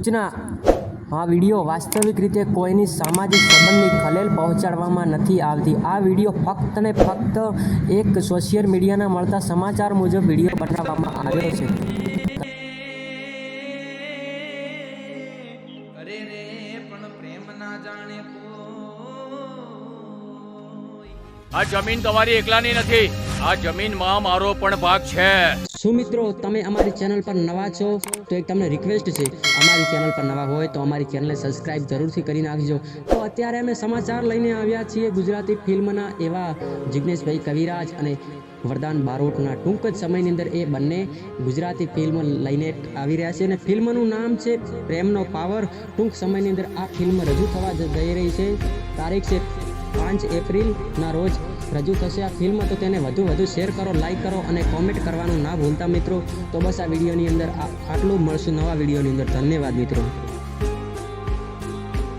સૂચના. આ વીડિયો વાસ્તવિક રીતે કોઈની સામાજિક સંબંધની ખલેલ પહોંચાડવામાં નથી આવતી. આ વીડિયો ફક્ત ને ફક્ત એક સોશિયલ મીડિયાના મળતા સમાચાર મુજબ વીડિયો બનાવવામાં આવ્યો છે. અરે રે પણ પ્રેમ ના જાણે કોઈ. આ જમીન તમારી એકલાની નથી. આ જમીનમાં મારો પણ ભાગ છે. શું મિત્રો, તમે અમારી ચેનલ પર નવા છો તો એક તમને રિક્વેસ્ટ છે. અમારી ચેનલ પર નવા હોય તો અમારી ચેનલને સબસ્ક્રાઇબ જરૂરથી કરી નાખજો. તો અત્યારે અમે સમાચાર લઈને આવ્યા છીએ ગુજરાતી ફિલ્મના એવા જિગ્નેશભાઈ કવિરાજ અને વરદાન બારોટના ટૂંક જ સમયની અંદર એ બંને ગુજરાતી ફિલ્મ લઈને આવી રહ્યા છે અને ફિલ્મનું નામ છે પ્રેમનો પાવર. ટૂંક સમયની અંદર આ ફિલ્મ રજૂ થવા જઈ રહી છે. તારીખ છે પાંચ એપ્રિલના રોજ રજૂ થશે આ ફિલ્મ. તો તેને વધુ વધુ શેર કરો લાઇક કરો અને કોમેન્ટ કરવાનું ના ભૂલતા મિત્રો. તો બસ આ વિડીયોની અંદર આટલું મળશું નવા વિડીયોની અંદર. ધન્યવાદ મિત્રો.